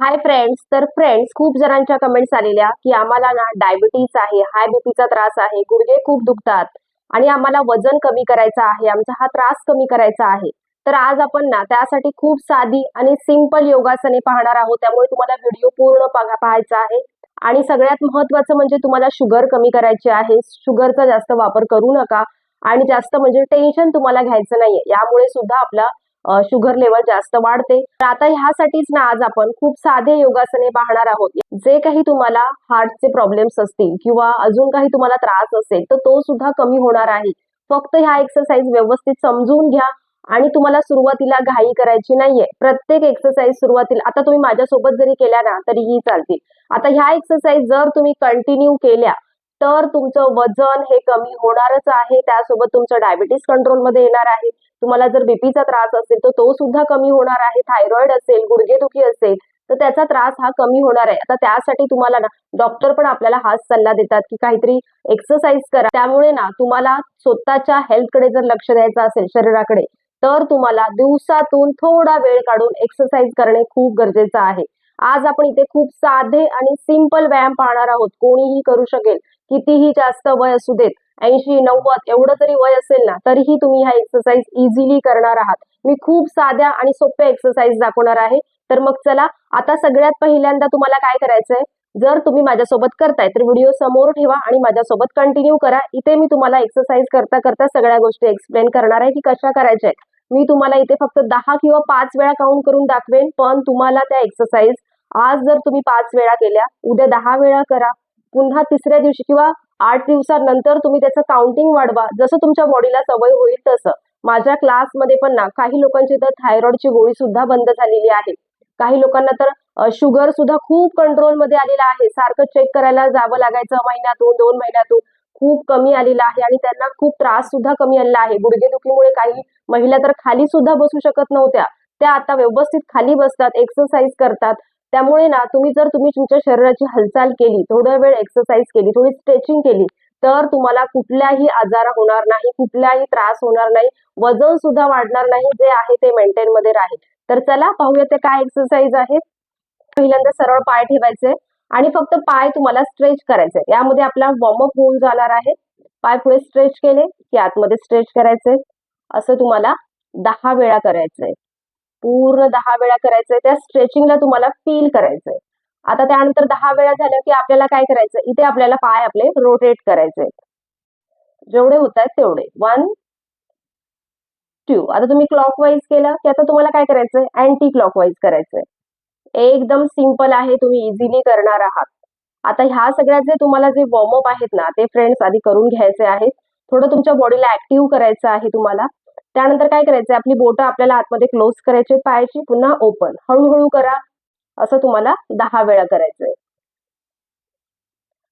Hi friends तर friends खूप जणांच्या कमेंट्स आलेल्या की आम्हाला ना डायबिटीज आहे हाय बीपीचा त्रास आहे गुडघे खूप दुखतात आणि आम्हाला वजन कमी करायचं आहे आमचा हा त्रास कमी करायचा आहे. तर आज आपण ना त्यासाठी खूप साधी आणि सिंपल योगासने पाहणार आहोत. त्यामुळे तुम्हाला व्हिडिओ पूर्ण पाहायचा आहे. आणि सगळ्यात महत्वाचं म्हणजे तुम्हाला शुगर कमी करायची आहे. शुगरचा जास्त वापर करू नका आणि जास्त म्हणजे टेन्शन तुम्हाला घ्यायचं नाहीये. यामुळे सुद्धा आपला शुगर लेवल जास्त वाढते. तर आता ह्यासाठीच ना आज आपण खूप साधे योगासने पाहणार आहोत. जे काही तुम्हाला हार्टचे प्रॉब्लेम्स असतील किंवा अजून काही तुम्हाला त्रास असेल तर तो सुद्धा कमी होणार आहे. फक्त ह्या एक्सरसाइज व्यवस्थित समजून घ्या आणि तुम्हाला सुरुवातीला घाई करायची नाहीये. प्रत्येक एक्सरसाइज सुरुवातीला आता तुम्ही माझ्यासोबत जरी केल्या ना तरीही चालतील. आता ह्या एक्सरसाइज जर तुम्ही कंटिन्यू केल्या तर तुमचं वजन हे कमी होणारच आहे. त्यासोबत तुमचं डायबिटीस कंट्रोलमध्ये येणार आहे. तुम्हाला जर बीपीचा त्रास असेल तर तो सुद्धा कमी होणार आहे. थायरॉइड असेल गुडघेदुखी असेल तर त्याचा त्रास हा कमी होणार आहे. आता त्यासाठी तुम्हाला ना डॉक्टर पण आपल्याला हाच सल्ला देतात की काहीतरी एक्सरसाइज करा. त्यामुळे ना तुम्हाला स्वतःच्या हेल्थकडे जर लक्ष द्यायचं असेल शरीराकडे तर तुम्हाला दिवसातून थोडा वेळ काढून एक्सरसाइज करणे खूप गरजेचं आहे. आज आपण इथे खूप साधे आणि सिंपल व्यायाम पाहणार आहोत. कोणीही करू शकेल कितीही जास्त वय असू देत ऐंशी नव्वद एवढं जरी वय असेल ना तरीही तुम्ही ह्या एक्सरसाइज इझिली करणार आहात. मी खूप साध्या आणि सोप्या एक्सरसाइज दाखवणार आहे. तर मग चला आता सगळ्यात पहिल्यांदा तुम्हाला काय करायचंय? जर तुम्ही माझ्यासोबत करताय तर व्हिडिओ समोर ठेवा आणि माझ्यासोबत कंटिन्यू करा. इथे मी तुम्हाला एक्सरसाइज करता करता सगळ्या गोष्टी एक्सप्लेन करणार आहे की कशा करायच्या आहेत मी तुम्हाला इथे फक्त दहा किंवा पाच वेळा काउंट करून दाखवेन पण तुम्हाला त्या एक्सरसाइज आज जर तुम्ही पाच वेळा केल्या उद्या दहा वेळा करा पुन्हा तिसऱ्या दिवशी किंवा आठ दिवसानंतर तुम्ही त्याचं काउंटिंग वाढवा. जसं तुमच्या बॉडीला सवय होईल तसं. माझ्या क्लासमध्ये पण ना काही लोकांची तर थायरॉइडची गोळी सुद्धा बंद झालेली आहे. काही लोकांना तर शुगर सुद्धा खूप कंट्रोलमध्ये आलेला आहे. सारखं चेक करायला जावं लागायचं महिन्यातून दोन महिन्यातून. खूप कमी आलेला आहे आणि त्यांना खूप त्रास सुद्धा कमी आलेला आहे. गुडघेदुखीमुळे काही महिला तर खाली सुद्धा बसू शकत नव्हत्या. त्या आता व्यवस्थित खाली बसतात एक्सरसाइज करतात. त्यामुळे ना तुम्ही जर तुम्ही तुमच्या शरीराची हालचाल केली थोडा वेळ एक्सरसाइज केली थोडी स्ट्रेचिंग केली तर तुम्हाला कुठल्याही आजार होणार नाही कुठलाही त्रास होणार नाही वजन सुद्धा वाढणार नाही जे आहे ते मेंटेन मध्ये राहील. तर चला पाहूया ते काय एक्सरसाइज आहेत. पहिल्यांदा सरळ पाय ठेवायचे. आणि फक्त पाय तुम्हाला स्ट्रेच करायचे यामध्ये आपला वॉर्मअप होऊन जाणार आहे. पाय पुढे स्ट्रेच केले की आतमध्ये स्ट्रेच करायचे असं तुम्हाला दहा वेळा करायचंय. पूर्ण दहा वेळा करायचंय. त्या स्ट्रेचिंगला तुम्हाला फील करायचंय. आता त्यानंतर दहा वेळा झालं की आपल्याला काय करायचं इथे आपल्याला पाय आपले रोटेट करायचे जेवढे होत आहेत तेवढे. वन टू आता तुम्ही क्लॉकवाईज केलं की आता तुम्हाला काय करायचंय? अँटी क्लॉकवाईज करायचंय. एकदम सिंपल आहे तुम्ही इझिली करणार आहात. आता ह्या सगळ्याचे तुम्हाला जे वॉर्मअप आहेत ना ते फ्रेंड्स आधी करून घ्यायचे आहेत. थोडं तुमच्या बॉडीला ऍक्टिव्ह करायचं आहे तुम्हाला. त्यानंतर काय करायचं आपली बोटं आपल्याला आतमध्ये क्लोज करायची पायाची पुन्हा ओपन हळूहळू करा असं तुम्हाला दहा वेळा करायचंय.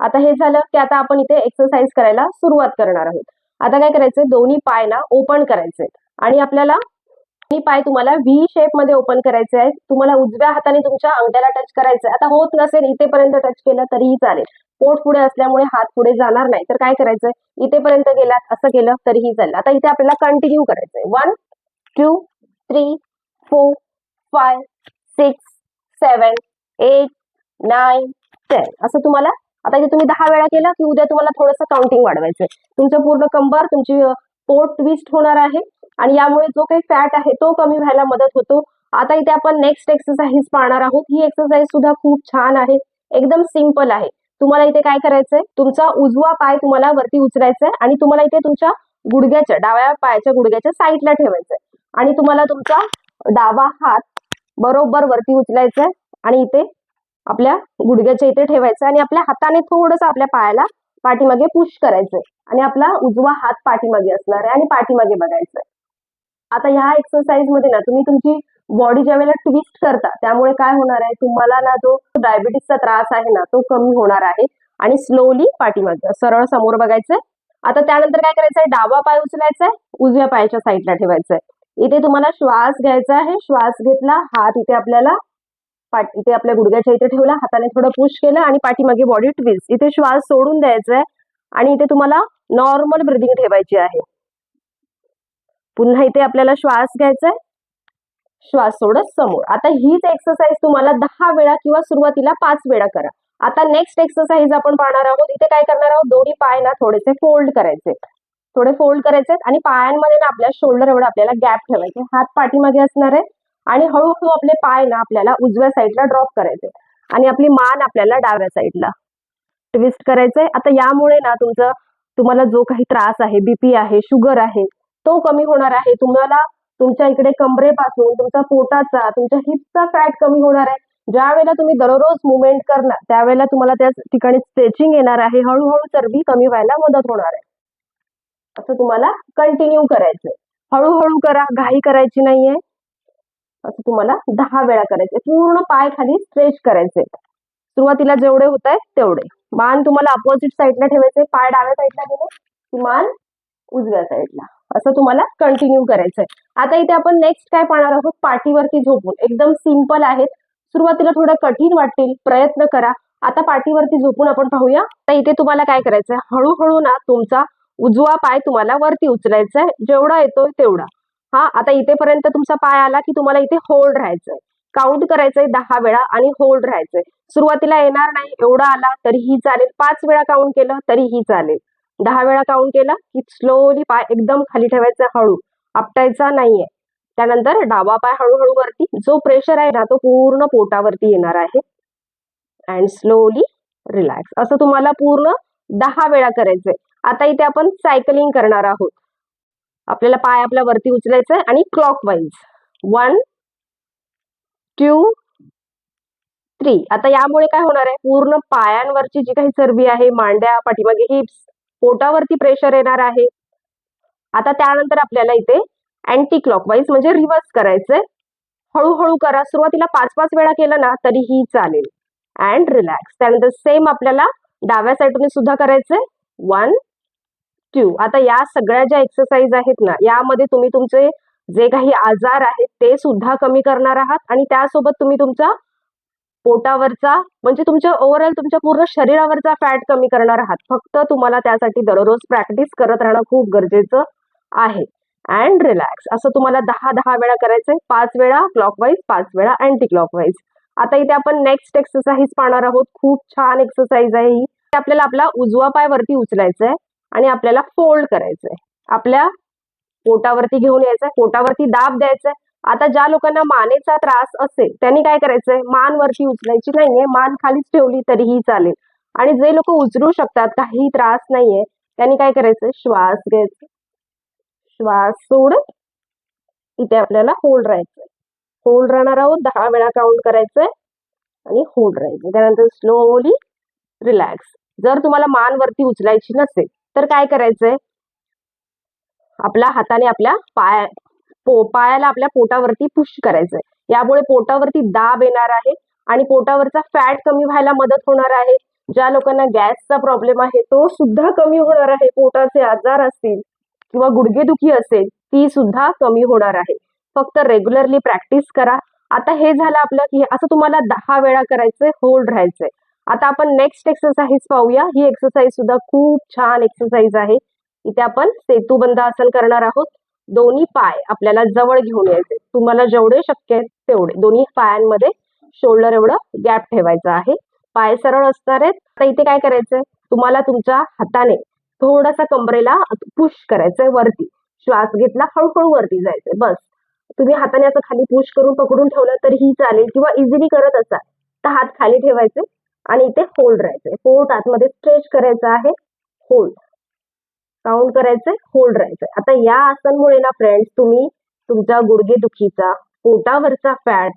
आता हे झालं की आता आपण इथे एक्सरसाइज करायला सुरुवात करणार आहोत. आता काय करायचंय दोन्ही पाय ना ओपन करायचे आणि आपल्याला पाय तुम्हाला व्ही शेपमध्ये ओपन करायचे आहेत. तुम्हाला उजव्या हाताने तुमच्या अंगठ्याला टच करायचंय आता होत नसेल इथेपर्यंत टच केलं तरीही चालेल. पोट पुढे असल्यामुळे हात पुढे जाणार नाही. तर काय करायचंय? इथेपर्यंत गेलात असं केलं तरीही चालेल. आता इथे आपल्याला कंटिन्यू करायचंय. One two three four five six seven eight nine ten असं तुम्हाला आता इथे तुम्ही दहा वेळा केला की उद्या तुम्हाला थोडंसं काउंटिंग वाढवायचंय. तुमचं पूर्ण कंबर तुमची पोट ट्विस्ट होणार आहे. आणि यामुळे जो काही फॅट आहे तो कमी व्हायला मदत होतो. आता इथे आपण नेक्स्ट एक्सरसाइज पाहणार आहोत. ही एक्सरसाइज सुद्धा खूप छान आहे. एकदम सिंपल आहे. तुम्हाला इथे काय करायचंय? तुमचा उजवा पाय तुम्हाला वरती उचलायचा आहे आणि तुम्हाला इथे तुमच्या गुडघ्याच्या डाव्या पायाच्या गुडघ्याच्या साईडला ठेवायचंय. आणि तुम्हाला तुमचा डावा हात बरोबर वरती उचलायचा आहे आणि इथे आपल्या गुडघ्याच्या इथे ठेवायचं आणि आपल्या हाताने थोडस आपल्या पायाला पाठीमागे पुश करायचंय. आणि आपला उजवा हात पाठीमागे असणार आहे आणि पाठीमागे बघायचंय. आता ह्या एक्सरसाइजमध्ये ना तुम्ही तुमची बॉडी ज्या वेळेला ट्विस्ट करता त्यामुळे काय होणार आहे? तुम्हाला ना जो डायबिटीसचा त्रास आहे ना तो कमी होणार आहे. आणि स्लोली पाठीमागे सरळ समोर बघायचंय. आता त्यानंतर काय करायचंय? डावा पाय उचलायचा आहे उजव्या पायाच्या साईडला आहे इथे तुम्हाला श्वास घ्यायचा आहे. श्वास घेतला हात इथे आपल्याला इथे आपल्या गुडघ्याच्या इथे ठेवला हाताने थोडं पुश केलं आणि पाठीमागे बॉडी ट्विस्ट इथे श्वास सोडून द्यायचा आहे आणि इथे तुम्हाला नॉर्मल ब्रिदिंग ठेवायची आहे. पुन्हा इथे आपल्याला श्वास घ्यायचा आहे श्वास सोडत समोर. आता हीच एक्सरसाइज तुम्हाला दहा वेळा किंवा सुरुवातीला पाच वेळा करा. आता नेक्स्ट एक्सरसाइज आपण पाहणार आहोत. इथे काय करणार आहोत? दोन्ही पाय ना थोडेसे फोल्ड करायचे. थोडे फोल्ड करायचे आणि पायांमध्ये ना आपल्या शोल्डर एवढं आपल्याला गॅप ठेवायचे. हात पाठीमागे असणार आहे आणि हळूहळू आपले पाय ना आपल्याला उजव्या साईडला ड्रॉप करायचे. आणि आपली मान आपल्याला डाव्या साईडला ट्विस्ट करायचंय. आता यामुळे ना तुमचं तुम्हाला जो काही त्रास आहे बीपी आहे शुगर आहे तो कमी होणार आहे. तुम्हाला तुमच्या इकडे कमरेपासून तुमचा पोटाचा तुमच्या हिपचा फॅट कमी होणार आहे. ज्या वेळेला तुम्ही दररोज मुवमेंट करणार त्यावेळेला तुम्हाला त्या ठिकाणी स्ट्रेचिंग येणार आहे. हळूहळू चरबी कमी व्हायला मदत होणार आहे. असं तुम्हाला कंटिन्यू करायचंय. हळूहळू करा घाई करायची नाहीये. असं तुम्हाला दहा वेळा करायचे पूर्ण पाय खाली स्ट्रेच करायचे सुरुवातीला जेवढे होत आहेत तेवढे. मान तुम्हाला अपोजिट साईडला ठेवायचे पाय डाव्या साईडला गेले मान उजव्या साईडला असं तुम्हाला कंटिन्यू करायचंय. आता इथे आपण नेक्स्ट काय पाहणार आहोत? पाठीवरती झोपून. एकदम सिंपल आहेत. सुरुवातीला थोडं कठीण वाटतील. प्रयत्न करा. आता पाठीवरती झोपून आपण पाहूया. तर इथे तुम्हाला काय करायचंय? हळूहळू ना तुमचा उजवा पाय तुम्हाला वरती उचलायचा आहे जेवढा येतोय तेवढा. हा आता इथेपर्यंत तुमचा पाय आला की तुम्हाला इथे होल्ड राहायचंय. काउंट करायचंय दहा वेळा आणि होल्ड राहायचंय. सुरुवातीला येणार नाही एवढा आला तरीही चालेल. पाच वेळा काउंट केलं तरीही चालेल. दहा वेळा काउंट केला की स्लोली पाय एकदम खाली ठेवायचा हळू. आपटायचा नाहीये. त्यानंतर डावा पाय हळूहळू वरती जो प्रेशर आहे ना तो पूर्ण पोटावरती येणार आहे. अँड स्लोली रिलॅक्स असं तुम्हाला पूर्ण दहा वेळा करायचंय. आता इथे आपण सायकलिंग करणार आहोत. आपल्याला पाय आपल्या वरती उचलायचा आहे आणि clockwise one two three आता यामुळे काय होणार आहे? पूर्ण पायांवरची जी काही चरबी आहे मांड्या पाठीमागे हिप्स पोटावरती प्रेशर येणार आहे. आता त्यानंतर आपल्याला इथे अँटी क्लॉकवाईज म्हणजे रिव्हर्स करायचंय. हळूहळू करा. सुरुवातीला पाच पाच वेळा केलं ना तरीही चालेल. अँड रिलॅक्स त्यानंतर सेम आपल्याला डाव्या साईडने सुद्धा करायचंय. वन टू आता या सगळ्या ज्या एक्सरसाइज आहेत ना यामध्ये तुम्ही तुमचे जे काही आजार आहेत ते सुद्धा कमी करणार आहात. आणि त्यासोबत तुम्ही तुमचा पोटावरचा म्हणजे तुमच्या ओव्हरऑल तुमच्या पूर्ण शरीरावरचा फॅट कमी करणार आहात. फक्त तुम्हाला त्यासाठी दररोज प्रॅक्टिस करत राहणं खूप गरजेचं आहे. अँड रिलॅक्स असं तुम्हाला दहा दहा वेळा करायचंय. पाच वेळा क्लॉकवाईज पाच वेळा अँटी क्लॉकवाईज आता इथे आपण नेक्स्ट एक्सरसाइज पाहणार आहोत. खूप छान एक्सरसाइज आहे ही. आपल्याला आपला उजवा पाय वरती उचलायचा आहे आणि आपल्याला फोल्ड करायचंय. आपल्या पोटावरती घेऊन यायचंय. पोटावरती दाब द्यायचा आता ज्या लोकांना मानेचा त्रास असेल त्यांनी काय करायचंय? मान वरती उचलायची नाहीये मान खालीच ठेवली तरीही चालेल. आणि जे लोक उचलू शकतात काही त्रास नाहीये त्यांनी काय करायचंय श्वास घ्यायचा. श्वास सोडत इथे आपल्याला होल्ड राहायचंय. होल्ड राहणार आहोत दहा वेळा काउंट करायचंय आणि होल्ड राहायचं. त्यानंतर स्लोली रिलॅक्स जर तुम्हाला मान वरती उचलायची नसेल तर काय करायचंय? आपल्या हाताने आपल्या पाय पो पायाला आपल्या पोटावरती पुश करायचंय. यामुळे पोटावरती दाब येणार आहे आणि पोटावरचा फॅट कमी व्हायला मदत होणार आहे. ज्या लोकांना गॅसचा प्रॉब्लेम आहे तो सुद्धा कमी होणार आहे. पोटाचे आजार असतील किंवा गुडघेदुखी असेल ती सुद्धा कमी होणार आहे. फक्त रेग्युलरली प्रॅक्टिस करा. आता हे झालं आपलं की असं तुम्हाला दहा वेळा करायचंय होल्ड राहायचंय. आता आपण नेक्स्ट एक्सरसाइज पाहूया. ही एक्सरसाइज सुद्धा खूप छान एक्सरसाइज आहे. इथे आपण सेतुबंद आसन करणार आहोत. दोन्ही पाय आपल्याला जवळ घेऊन यायचे. तुम्हाला जेवढे शक्य आहेत तेवढे. दोन्ही पायांमध्ये शोल्डर एवढं गॅप ठेवायचं आहे. पाय सरळ असणार आहेत. आता इथे काय करायचंय? तुम्हाला तुमच्या हाताने थोडासा कमरेला पुश करायचंय वरती. श्वास घेतला हळूहळू वरती जायचंय. बस. तुम्ही हाताने असं खाली पुश करून पकडून ठेवलं तरीही चालेल किंवा इझिली करत असाल तर हात खाली ठेवायचे आणि इथे होल्ड राहायचंय. पोट आतमध्ये स्ट्रेच करायचं आहे. होल्ड काउंट करायचंय होल्ड राहायचंय. आता या आसनमुळे ना फ्रेंड्स तुम्ही तुमच्या गुडघे दुखीचा पोटावरचा फॅट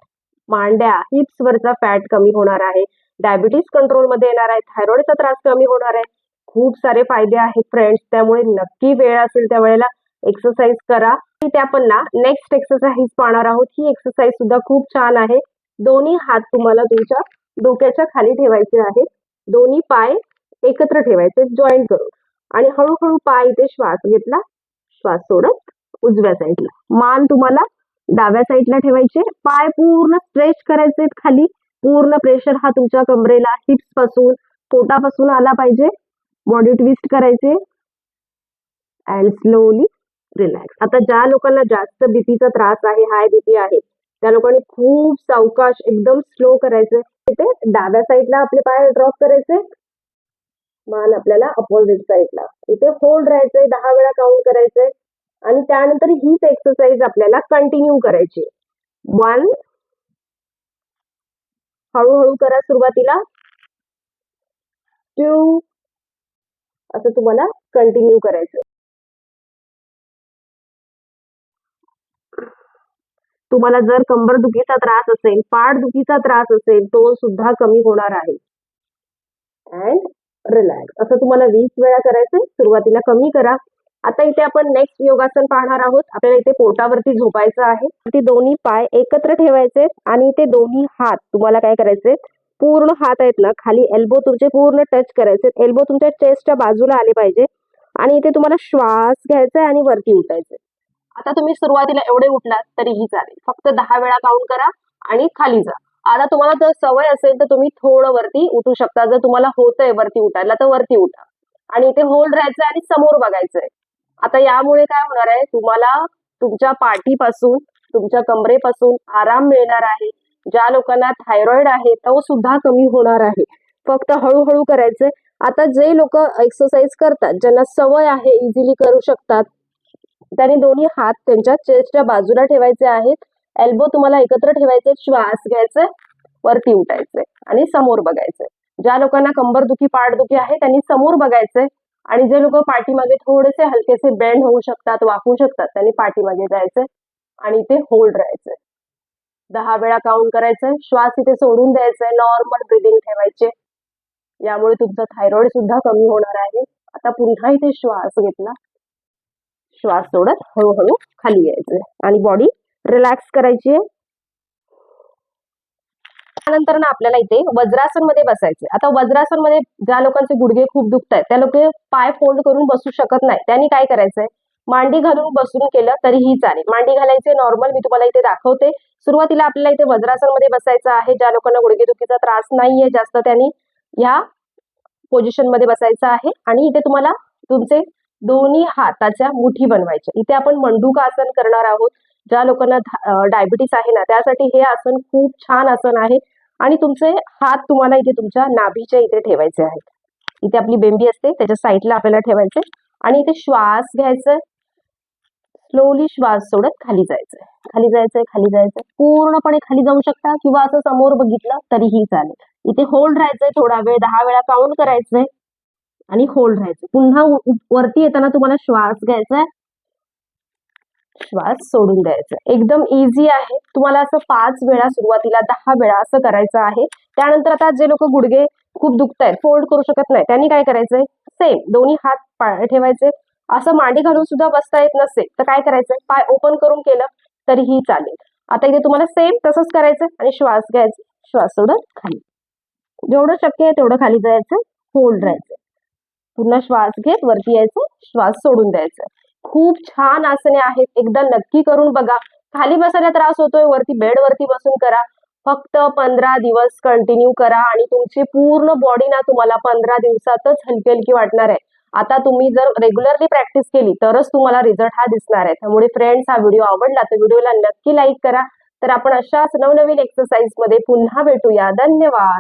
मांड्या हिप्स वरचा फॅट कमी होणार आहे. डायबिटीज कंट्रोलमध्ये येणार आहे थायरॉइडचा त्रास कमी होणार आहे. खूप सारे फायदे आहेत फ्रेंड्स त्यामुळे नक्की वेळ असेल त्या वेळेला एक्सरसाइज करा. ते आपण ना नेक्स्ट एक्सरसाइज पाहणार आहोत. ही एक्सरसाइज सुद्धा खूप छान आहे. दोन्ही हात तुम्हाला तुमच्या डोक्याच्या खाली ठेवायचे आहेत. दोन्ही पाय एकत्र ठेवायचे जॉईंट करून. आणि हळूहळू पाय इथे श्वास घेतला. श्वास सोडत उजव्या साईडला मान तुम्हाला डाव्या साईडला ठेवायचे. पाय पूर्ण स्ट्रेच करायचे खाली. पूर्ण प्रेशर हा तुमच्या कमरेला हिप्सपासून पोटापासून आला पाहिजे. बॉडी ट्विस्ट करायचे. अँड स्लोली रिलॅक्स आता ज्या लोकांना जास्त बीपीचा त्रास आहे हाय बीपी आहे त्या लोकांनी खूप सावकाश एकदम स्लो करायचे. ते डाव्या साईडला आपले पाय ड्रॉप करायचे. मान आपल्याला अपोजिट साईडला इथे होल्ड राहायचंय दहा वेळा काउंट करायचंय. आणि त्यानंतर हीच एक्सरसाइज आपल्याला कंटिन्यू करायची वन हळूहळू करा सुरुवातीला. टू असं तुम्हाला कंटिन्यू करायचं तुम्हाला जर कंबर दुखीचा त्रास असेल पाठ दुखीचा त्रास असेल तो सुद्धा कमी होणार आहे. अँड रिलॅक्स असं तुम्हाला वीस वेळा करायचंय सुरुवातीला कमी करा. आता इथे आपण नेक्स्ट योगासन पाहणार आहोत. आपल्याला इथे पोटावरती झोपायचं आहे. ते दोन्ही पाय एकत्र ठेवायचे आणि ते दोन्ही हात तुम्हाला काय करायचे पूर्ण हात आहेत ना खाली एल्बो तुमचे पूर्ण टच करायचे एल्बो तुमच्या चेस्टच्या बाजूला आले पाहिजे. आणि इथे तुम्हाला श्वास घ्यायचा आहे आणि वरती उठायचे आता तुम्ही सुरुवातीला एवढे उठलात तरीही चालेल. फक्त दहा वेळा काउंट करा आणि खाली जा. आता तुम्हाला जर सवय असेल तर तुम्ही थोडं वरती उठू शकता. जर तुम्हाला होतंय वरती उठायला तर वरती उठा. आणि इथे होल्ड राहायचंय आणि समोर बघायचंय. आता यामुळे काय होणार आहे? तुम्हाला तुमच्या पाठीपासून तुमच्या कमरेपासून आराम मिळणार आहे. ज्या लोकांना थायरॉइड आहे तो सुद्धा कमी होणार आहे. फक्त हळूहळू करायचंय. आता जे लोक एक्सरसाइज करतात ज्यांना सवय आहे इझिली करू शकतात त्यांनी दोन्ही हात त्यांच्या चेस्टच्या बाजूला ठेवायचे आहेत. एल्बो तुम्हाला एकत्र ठेवायचे श्वास घ्यायचे वरती उठायचे आणि समोर बघायचे. ज्या लोकांना कंबरदुखी पाठदुखी आहे त्यांनी समोर बघायचे आणि जे लोक पाठीमागे थोडेसे हलकेसे बेंड होऊ शकतात वाकू शकतात त्यांनी पाठीमागे जायचे आणि ते होल्ड राहायचे. दहा वेळा काउंट करायचंय श्वास इथे सोडून द्यायचंय नॉर्मल ब्रिदिंग ठेवायचे. यामुळे तुमचा थायरॉइड सुद्धा कमी होणार आहे. आता पुन्हा इथे श्वास घेतला. श्वास सोडत हळूहळू खाली यायचं आणि बॉडी रिलॅक्स करायची. त्यानंतर ना आपल्याला इथे वज्रासनमध्ये बसायचे आता वज्रासनमध्ये ज्या लोकांचे गुडघे खूप दुखत आहेत त्या लोक पाय फोल्ड करून बसू शकत नाही त्यांनी काय करायचंय? मांडी घालून बसून केलं तरीही चालेल. मांडी घालायचे नॉर्मल मी तुम्हाला इथे दाखवते. सुरुवातीला आपल्याला इथे वज्रासनमध्ये बसायचं आहे. ज्या लोकांना गुडघेदुखीचा त्रास नाहीये जास्त त्यांनी या पोझिशनमध्ये बसायचं आहे. आणि इथे तुम्हाला तुमचे दोन्ही हाताच्या मुठी बनवायच्या. इथे आपण मंडूक आसन करणार आहोत. ज्या लोकांना डायबिटीस आहे ना त्यासाठी हे आसन खूप छान आसन आहे आणि तुमचे हात तुम्हाला इथे तुमच्या नाभीच्या इथे ठेवायचे आहेत. इथे आपली बेंबी असते त्याच्या साईडला आपल्याला ठेवायचे आणि इथे श्वास घ्यायचा. स्लोली श्वास सोडत खाली जायचंय खाली जायचंय खाली जायचंय पूर्णपणे खाली जाऊ शकता किंवा असं समोर बघितलं तरीही चालेल. इथे होल्ड राहायचंय थोडा वेळ दहा वेळा काउंट करायचंय आणि होल्ड राहायचं. पुन्हा वरती येताना तुम्हाला श्वास घ्यायचा श्वास सोडून द्यायचा. एकदम इझी आहे. तुम्हाला असं पाच वेळा सुरुवातीला दहा वेळा असं करायचं आहे. त्यानंतर आता जे लोक गुडघे खूप दुखतायत फोल्ड करू शकत नाही त्यांनी काय करायचंय? सेम दोन्ही हात पाय ठेवायचे. असं मांडी घालून सुद्धा बसता येत नसेल तर काय करायचंय? पाय ओपन करून केलं तरीही चालेल. आता इथे तुम्हाला सेम तसंच करायचं आणि श्वास घ्यायचा. श्वास सोडत खाली. जेवढं शक्य आहे तेवढं खाली जायचं होल्ड राहायचं. पुन्हा श्वास घेत वरती यायचं श्वास सोडून द्यायचं. खूप छान आसने आहेत. एकदा नक्की करून बघा. खाली बसायला त्रास होतोय वरती बेड वरती बसून करा. फक्त पंधरा दिवस कंटिन्यू करा आणि तुमची पूर्ण बॉडी ना तुम्हाला पंधरा दिवसातच हलकी हलकी वाटणार आहे. आता तुम्ही जर रेग्युलरली प्रॅक्टिस केली तरच तुम्हाला रिझल्ट हा दिसणार आहे. त्यामुळे फ्रेंड्स हा व्हिडिओ आवडला तर व्हिडिओला नक्की लाईक करा. तर आपण अशाच नवनवीन एक्सरसाइजमध्ये पुन्हा भेटूया. धन्यवाद!